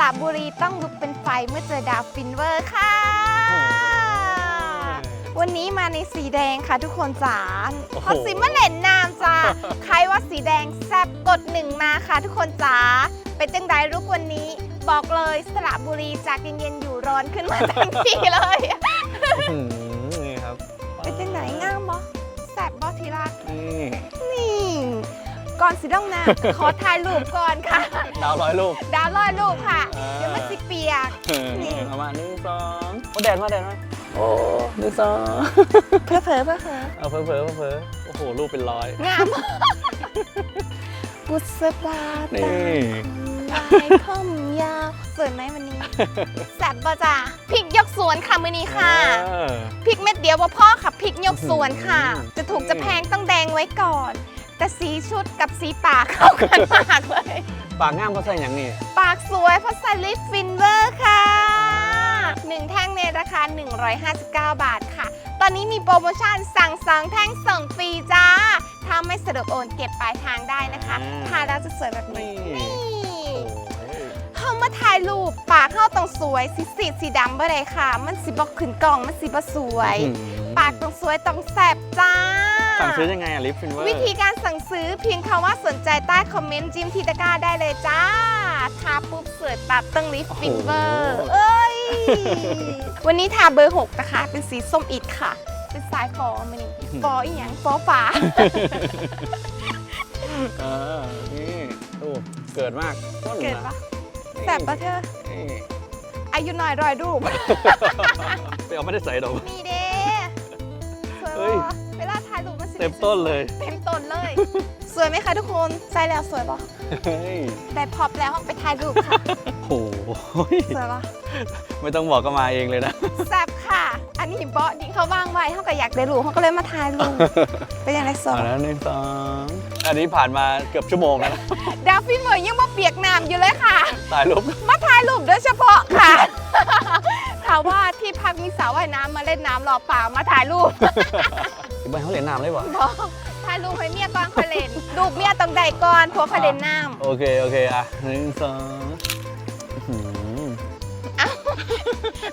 ระบุรีต้องลุกเป็นไฟเมื่อเจอดาวฟินเวอร์ค่ะ วันนี้มาในสีแดงค่ะทุกคนจ๋าโอ้โหเพราะสีมะเล่นน้ำจ้าใครว่าสีแดงแซบกดหนึ่งมาค่ะทุกคนจ๋าเป็นจังไดรุกวันนี้ บอกเลยสระบุรีจากเย็นๆอยู่ร้อนขึ้นมาทันทีเลย สิต้องน้ำขอถ่ายรูปก่อนค่ะ ดาวร้อยลูก ดาวลอยรูปค่ะ อ่า เดี๋ยวมันสิเปียกนี่เอามาหนึ่งสองโอ้แดดมาแดดมาโอ้หนึ่งสองเพื่อเผลอเพื่อเผลอเอาเผลอเผลอเผลอโอ้โหลูกเป็นร้อย งามบุษบานี่ ตาลายผมยาวสวยไหมวันนี้แซ่บบ่จ้าพริกยกสวนค่ะมือนี้ค่ะเออ พริกเม็ดเดียวบ่พ่อค่ะพริกยกสวนค่ะ อื้อหือ จะถูกจะแพงต้องแดงไว้ก่อน แต่สีชุดกับสีปากเข้ากันมากเลย ปากง่ามเขาใส่อย่างนี้ ปากสวยเพราะใส่ลิปฟินเวอร์ค่ะหนึ่งแท่งในราคา 159 บาทค่ะ ตอนนี้มีโปรโมชั่นสั่งสองแท่งส่งฟรีจ้า ถ้าไม่สะดวกโอนเก็บปลายทางได้นะคะอ่าทานแล้วจะสวยแบบนี้ นี่นี่โอ้ยเข้า มาถ่ายรูปปากเข้าตรงสวย สีสีสีดำบ่ได้ค่ะ มันสีบอกขึ้นกล่องมันสีบ่สวย อื้อหือปากตรงสวยตรงแสบจ้า สั่งซื้อยังไงอะลิฟฟินเวอร์ วิธีการสั่งซื้อเพียงคำว่าสนใจใต้คอมเมนต์จิ้มทีตะกร้าได้เลยจ้า ทาปุ๊บเสิร์ชตัดตั้งลิฟฟินเวอร์เอ้ย วันนี้ทาเบอร์ 6 นะคะ เป็นสีส้มอิดค่ะ เป็นสายฟอมานี่ฟออีหยังฟอฟ้าเออนี่ดูเกิดมากต้นเกิดนะปะ แสบปะเธอนี่อายุน้อยรอยรูปไปเอาไม่ได้ใส่ดอก มีเด้สวยเฮ้ยปะเวลาถ่ายรูปมันสิเต็มต้นเลย เต็มต้นเลย สวยไหมคะทุกคนใส่แล้วสวยปะเฮ้ยได้พอบแล้วไปถ่ายรูปค่ะโอ้โหสวยปะไม่ต้องบอกก็มาเองเลยนะแซ่บค่ะ อันนี้เบาะดิเขาว่างไว้เขาก็อยากได้รูปเขาก็เลยมาถ่ายรูปเป็นยังไงสวเอายแล้วหนึ่งสองอันนี้ผ่านมาเกือบชั่วโมงแล้วนะดาวฟินเมอร์ยังมาเปียกน้ำอยู่เลยค่ะ ถ่ายรูปมาถ่ายรูปโดยเฉพาะค่ะถามว่าที่พักมีสระว่ายน้ำมาเล่นน้ำรอเปล่ามาถ่ายรูปอีกใบเขาเหรียญน้ำเลยวะบอกถ่ายรูปให้เมียก่อนคอยเล่นรูปเมียต้องได้ก่อนเพราะคอยเล่นน้โอเคโอเคอะหนึ่งสองอื้อหือ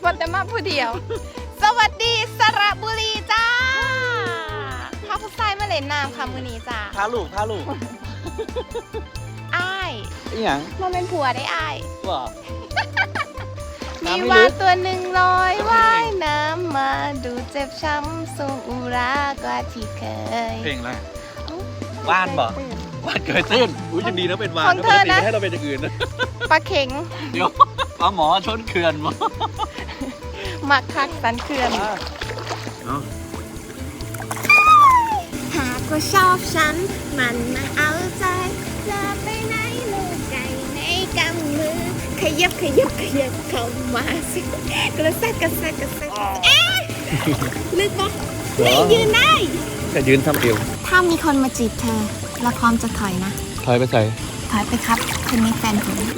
ำวันแต่มาผู้เดียว สวัสดีสระบุรีจ้าพาผู้ชายมาเล่นน้ำค่ะมือนี้จ้าพาลูกพาลูกอ้ายอีหยังมันเป็นผัวได้อ้ายว่ามีน้ำไม่วาลึนกตัวหนึ่งลอยว่ายน้ำมาดูเจ็บช้ำทรงอุรากว่าที่เคยเพลงอะไร เอ้าว่านบ่ว่านเกยตื้นอุ้ยยังดีนะเป็นวาขนองเธอนะให้เราเป็นอย่างอื่นนะ ปลาเข็ง เดี๋ยวปลาหมอชนเขื่อนบ่ มักคักสันเขื่อนเอาหากว่าชอบฉัน มันมาเอาใจจะไปไหนลูกไก่ในกำมือ ขยับขยับขยับเข้ามาสิกระแซกกระแซกกระแซกเอ๊ะลึกปะไม่ยืนได้จะยืนทำเอวถ้ามีคนมาจีบเธอเราพร้อมจะถอยนะ ถอยไปใส่ถอยไปครับคุณนี้แฟนผมนี่